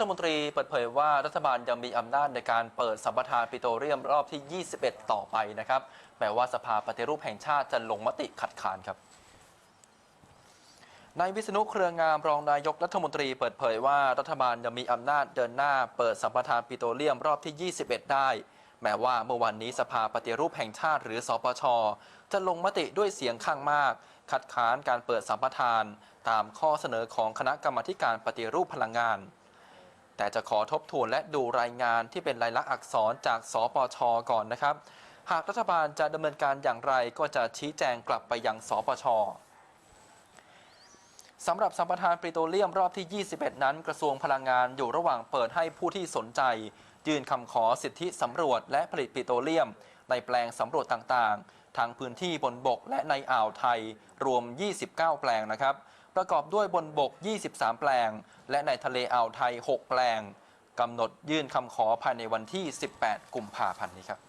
รัฐมนตรีเปิดเผยว่ารัฐบาลยังมีอำนาจในการเปิดสัมปทานปิโตรเลียมรอบที่ 21 ต่อไปนะครับแม้ว่าสภาปฏิรูปแห่งชาติจะลงมติขัดขานครับนายวิษณุเครืองามรองนายกรัฐมนตรีเปิดเผยว่ารัฐบาลยังมีอำนาจเดินหน้าเปิดสัมปทานปิโตรเลียมรอบที่ 21 ได้ แม้ว่าเมื่อวันนี้สภาปฏิรูปแห่งชาติหรือสปช จะลงมติด้วยเสียงข้างมาก คัดค้านการเปิดสัมปทาน ตามข้อเสนอของคณะกรรมการปฏิรูปพลังงาน แต่จะขอทบทวนและดูรายงานที่เป็นลายลักษณ์อักษรจากสปชก่อนนะครับ หากรัฐบาลจะดำเนินการอย่างไรก็จะชี้แจงกลับไปยังสปชสำหรับสัมปทานปิโตรเลียมรอบที่ 21 นั้น กระทรวงพลังงานอยู่ระหว่างเปิดให้ผู้ที่สนใจ ยื่นคำขอสิทธิสำรวจและผลิตปิโตรเลียม ในแปลงสำรวจต่างๆทั้งพื้นที่บนบกและในอ่าวไทยรวม 29 แปลงนะครับ ประกอบด้วยบนบก 23 แปลง และในทะเลอ่าวไทย 6 แปลงกำหนดยื่นคำขอภายในวันที่ 18 กุมภาพันธ์นี้ครับ